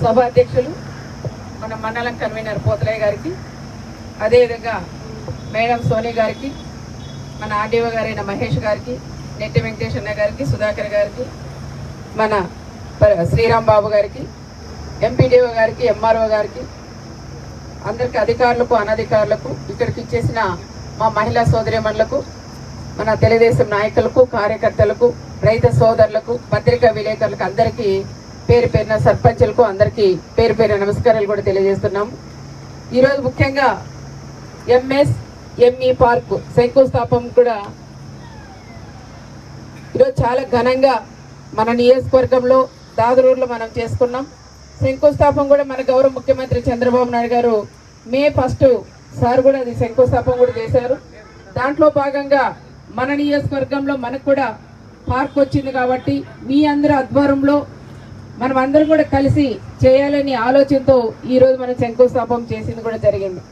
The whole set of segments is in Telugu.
సభ అధ్యక్షులు మన మండలం కన్వీనర్ పోతలయ్య గారికి అదేవిధంగా మేడం సోని గారికి మన ఆర్డీఓ గారైన మహేష్ గారికి నెట్టి వెంకటేశ్వర గారికి సుధాకర్ గారికి మన ప- శ్రీరామ్ బాబు గారికి ఎంపీడీఓ గారికి ఎంఆర్ఓ గారికి అందరికి అధికారులకు అనధికారులకు ఇక్కడికి ఇచ్చేసిన మా మహిళా సోదరిమణులకు మన తెలుగుదేశం నాయకులకు కార్యకర్తలకు రైతు సోదరులకు పత్రికా విలేకరులకు అందరికీ పేరు పేరున సర్పంచులకు అందరికీ పేరు పేరున నమస్కారాలు కూడా తెలియజేస్తున్నాం. ఈరోజు ముఖ్యంగా ఎంఎస్ ఎంఈ పార్క్ శంకుస్థాపం కూడా ఈరోజు చాలా ఘనంగా మన నియోజకవర్గంలో దాదరూరులో మనం చేసుకున్నాం. శంకుస్థాపం కూడా మన గౌరవ ముఖ్యమంత్రి చంద్రబాబు నాయుడు గారు మే ఫస్ట్ సార్ కూడా అది శంకుస్థాపన కూడా చేశారు. దాంట్లో భాగంగా మన నియోజకవర్గంలో మనకు కూడా పార్క్ వచ్చింది కాబట్టి మీ అందరి ఆధ్వర్యంలో మనం అందరం కూడా కలిసి చేయాలని ఆలోచనతో ఈరోజు మనం శంకుస్థాపన చేసింది కూడా జరిగింది.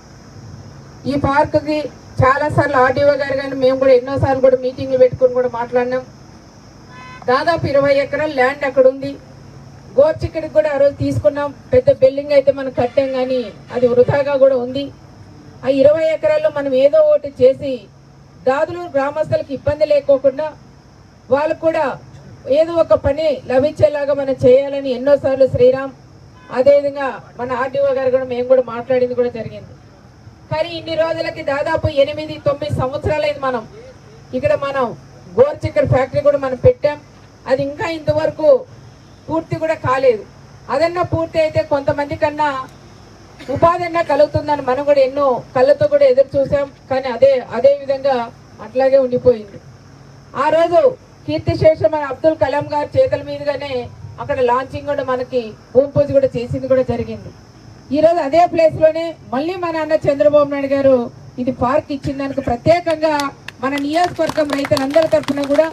ఈ పార్కుకి చాలా సార్లు ఆర్డీఓ గారు కానీ మేము కూడా ఎన్నోసార్లు కూడా మీటింగ్లు పెట్టుకుని కూడా మాట్లాడినాం. దాదాపు ఇరవై ఎకరాల ల్యాండ్ అక్కడ ఉంది. గోర్చిక్కడికి కూడా ఆ రోజు తీసుకున్నాం. పెద్ద బిల్డింగ్ అయితే మనం కట్టాం కానీ అది వృధాగా కూడా ఉంది. ఆ ఇరవై ఎకరాల్లో మనం ఏదో ఒకటి చేసి దాదులూరు గ్రామస్తులకు ఇబ్బంది లేకోకుండా వాళ్ళకు కూడా ఏదో ఒక పని లభించేలాగా మనం చేయాలని ఎన్నోసార్లు శ్రీరామ్ అదేవిధంగా మన ఆర్డీఓ గారు కూడా మేము కూడా మాట్లాడింది కూడా జరిగింది. కానీ ఇన్ని రోజులకి దాదాపు ఎనిమిది తొమ్మిది సంవత్సరాలైంది మనం. ఇక్కడ మనం గోర్చిక్కర్ ఫ్యాక్టరీ కూడా మనం పెట్టాం. అది ఇంకా ఇంతవరకు పూర్తి కూడా కాలేదు. అదన్నా పూర్తి అయితే కొంతమంది కన్నా ఉపాధి అన్నా కలుగుతుందని మనం కూడా ఎన్నో కళ్ళతో కూడా ఎదురు చూసాం. కానీ అదే అదే విధంగా అట్లాగే ఉండిపోయింది. ఆ రోజు కీర్తిశేషం మన అబ్దుల్ కలాం గారి చేతుల మీదుగానే అక్కడ లాంచింగ్ కూడా మనకి హోమ్ పూజ కూడా చేసింది కూడా జరిగింది. ఈరోజు అదే ప్లేస్లోనే మళ్ళీ మా నాన్న చంద్రబాబు నాయుడు గారు ఇది పార్క్ ఇచ్చిన దానికి ప్రత్యేకంగా మన నియోజకవర్గం రైతులందరి తరఫున కూడా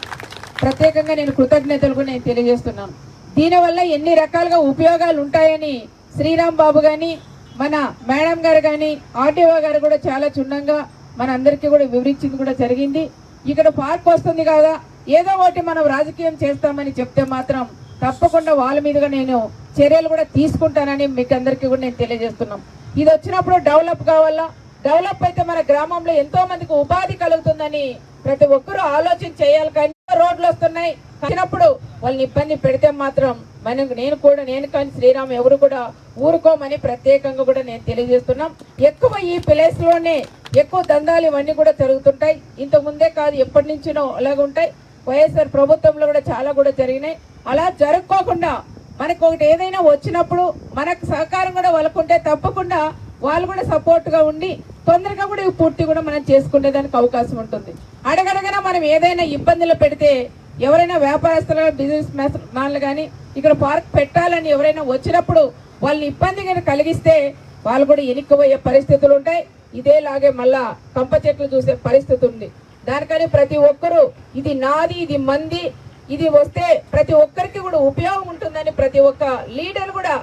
ప్రత్యేకంగా నేను కృతజ్ఞతలు కూడా నేను తెలియజేస్తున్నాను. దీనివల్ల ఎన్ని రకాలుగా ఉపయోగాలు ఉంటాయని శ్రీరామ్ బాబు కానీ మన మేడం గారు కానీ ఆర్టీఓ గారు కూడా చాలా క్షుణ్ణంగా మన అందరికీ కూడా వివరించింది కూడా జరిగింది. ఇక్కడ పార్క్ వస్తుంది కదా ఏదో ఒకటి మనం రాజకీయం చేస్తామని చెప్తే మాత్రం తప్పకుండా వాళ్ళ మీదుగా నేను చర్యలు కూడా తీసుకుంటానని మీకు అందరికీ కూడా నేను తెలియజేస్తున్నాం. ఇది వచ్చినప్పుడు డెవలప్ కావాలా? డెవలప్ అయితే మన గ్రామంలో ఎంతో మందికి ఉపాధి కలుగుతుందని ప్రతి ఒక్కరూ ఆలోచన చేయాలి కానీ రోడ్లు వస్తున్నాయి. వచ్చినప్పుడు వాళ్ళని ఇబ్బంది పెడితే మాత్రం మనం నేను కూడా నేను కానీ శ్రీరామ్ ఎవరు కూడా ఊరుకోమని ప్రత్యేకంగా కూడా నేను తెలియజేస్తున్నాం. ఎక్కువ ఈ ప్లేస్లోనే ఎక్కువ దందాలు ఇవన్నీ కూడా జరుగుతుంటాయి. ఇంత ముందే కాదు ఎప్పటి నుంచినో అలాగుంటాయి. వైఎస్ఆర్ ప్రభుత్వంలో కూడా చాలా కూడా జరిగినాయి. అలా జరుపుకోకుండా మనకు ఒకటి ఏదైనా వచ్చినప్పుడు మనకు సహకారం కూడా వాళ్ళకుంటే తప్పకుండా వాళ్ళు కూడా సపోర్ట్గా ఉండి తొందరగా కూడా ఈ పూర్తి కూడా మనం చేసుకునేదానికి అవకాశం ఉంటుంది. అడగడగన మనం ఏదైనా ఇబ్బందులు పెడితే ఎవరైనా వ్యాపారస్తులు బిజినెస్ మ్యాన్లు కానీ ఇక్కడ పార్క్ పెట్టాలని ఎవరైనా వచ్చినప్పుడు వాళ్ళని ఇబ్బంది కలిగిస్తే వాళ్ళు కూడా ఎనిక్కిపోయే పరిస్థితులు ఉంటాయి. ఇదేలాగే మళ్ళా కంప చెట్లు చూసే పరిస్థితి ఉంది. దానికని ప్రతి ఒక్కరూ ఇది నాది ఇది మంది ఇది వస్తే ప్రతి ఒక్కరికి కూడా ఉపయోగం ఉంటుందని ప్రతి ఒక్క లీడర్ కూడా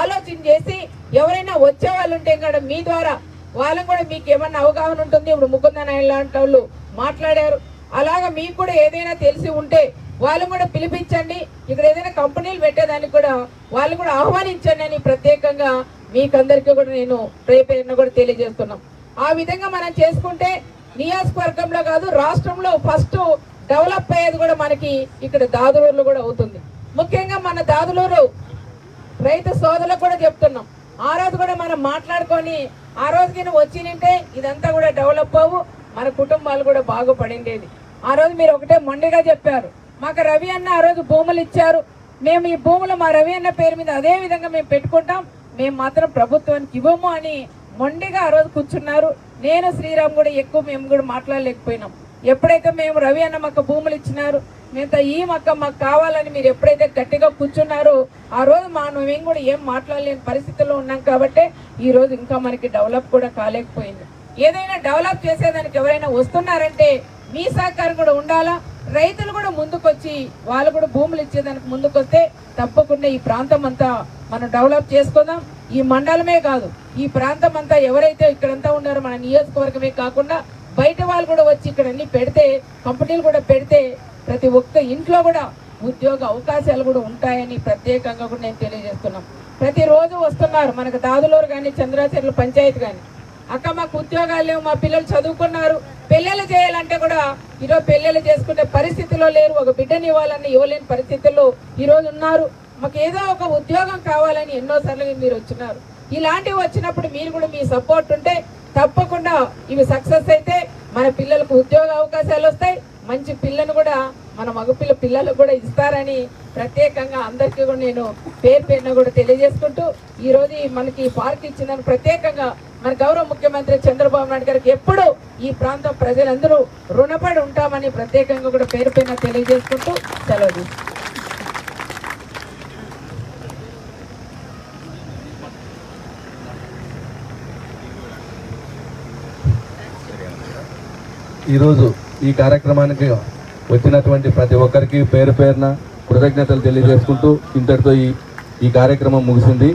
ఆలోచన చేసి ఎవరైనా వచ్చే వాళ్ళు ఉంటే కూడా మీ ద్వారా వాళ్ళని కూడా మీకు ఏమన్నా అవగాహన ఉంటుంది? ఇప్పుడు ముకుంద నాయన లాంటి వాళ్ళు మాట్లాడారు. అలాగా మీకు కూడా ఏదైనా తెలిసి ఉంటే వాళ్ళు కూడా పిలిపించండి. ఇక్కడ ఏదైనా కంపెనీలు పెట్టేదానికి కూడా వాళ్ళు కూడా ఆహ్వానించండి అని ప్రత్యేకంగా మీకందరికీ కూడా నేను రేపైనా కూడా తెలియజేస్తున్నాం. ఆ విధంగా మనం చేసుకుంటే నియోజకవర్గంలో కాదు రాష్ట్రంలో ఫస్ట్ డెవలప్ అయ్యేది కూడా మనకి ఇక్కడ దాదులూరులో కూడా అవుతుంది. ముఖ్యంగా మన దాదులూరు రైతు సోదరులకు కూడా చెప్తున్నాం. ఆ రోజు కూడా మనం మాట్లాడుకొని ఆ రోజుకి నువ్వు వచ్చినంటే ఇదంతా కూడా డెవలప్ అవ్వు మన కుటుంబాలు కూడా బాగుపడిండేది. ఆ రోజు మీరు ఒకటే మొండిగా చెప్పారు. మాకు రవి అన్న ఆ రోజు భూములు ఇచ్చారు. మేము ఈ భూములు మా రవి అన్న పేరు మీద అదే విధంగా మేము పెట్టుకుంటాం. మేము మాత్రం ప్రభుత్వానికి ఇవ్వము అని మొండిగా ఆ రోజు కూర్చున్నారు. నేను శ్రీరామ్ కూడా ఎక్కువ మేము కూడా మాట్లాడలేకపోయినాం. ఎప్పుడైతే మేము రవి అన్న మాకు భూములు ఇచ్చినారు మిగతా ఈ మక్క మాకు కావాలని మీరు ఎప్పుడైతే గట్టిగా కూర్చున్నారో ఆ రోజు మా మేము కూడా ఏం మాట్లాడలేని పరిస్థితుల్లో ఉన్నాం కాబట్టి ఈ రోజు ఇంకా మనకి డెవలప్ కూడా కాలేకపోయింది. ఏదైనా డెవలప్ చేసేదానికి ఎవరైనా వస్తున్నారంటే మీ సహకారం కూడా ఉండాలా? రైతులు కూడా ముందుకొచ్చి వాళ్ళు కూడా భూములు ఇచ్చేదానికి ముందుకొస్తే తప్పకుండా ఈ ప్రాంతం అంతా మనం డెవలప్ చేసుకుందాం. ఈ మండలమే కాదు ఈ ప్రాంతం అంతా ఎవరైతే ఇక్కడంతా ఉన్నారో మన నియోజకవర్గమే కాకుండా బయట వాళ్ళు కూడా వచ్చి ఇక్కడ అన్ని పెడితే కంపెనీలు కూడా పెడితే ప్రతి ఒక్క ఇంట్లో కూడా ఉద్యోగ అవకాశాలు కూడా ఉంటాయని ప్రత్యేకంగా కూడా నేను తెలియజేస్తున్నాం. ప్రతిరోజు వస్తున్నారు మనకు దాదులూరు కానీ చంద్రాచర్ల పంచాయతీ కానీ అక్క మాకు ఉద్యోగాలు లేవు మా పిల్లలు చదువుకున్నారు. పెళ్ళిళ్ళు చేయాలంటే కూడా ఈరోజు పెళ్ళిళ్ళు చేసుకునే పరిస్థితిలో లేరు. ఒక బిడ్డని ఇవ్వాలని ఇవ్వలేని పరిస్థితుల్లో ఈరోజు ఉన్నారు. మాకు ఏదో ఒక ఉద్యోగం కావాలని ఎన్నోసార్లు మీరు వచ్చినారు. ఇలాంటివి వచ్చినప్పుడు మీరు కూడా మీ సపోర్ట్ ఉంటే తప్పకుండా ఇవి సక్సెస్ అయితే మన పిల్లలకు ఉద్యోగ అవకాశాలు వస్తాయి. మంచి పిల్లను కూడా మన మగపిల్ల పిల్లలకు కూడా ఇస్తారని ప్రత్యేకంగా అందరికీ కూడా నేను పేరు పేరున కూడా తెలియజేసుకుంటూ ఈరోజు మనకి పార్క్ ఇచ్చిందని ప్రత్యేకంగా మన గౌరవ ముఖ్యమంత్రి చంద్రబాబు నాయుడు గారికి ఎప్పుడూ ఈ ప్రాంతం ప్రజలందరూ రుణపడి ఉంటామని ప్రత్యేకంగా కూడా పేరు తెలియజేసుకుంటూ సెలవు ఈరోజు ఈ కార్యక్రమానికి వచ్చినటువంటి ప్రతి ఒక్కరికి పేరు పేరున కృతజ్ఞతలు తెలియజేసుకుంటూ ఇంతటితో ఈ ఈ కార్యక్రమం ముగిసింది.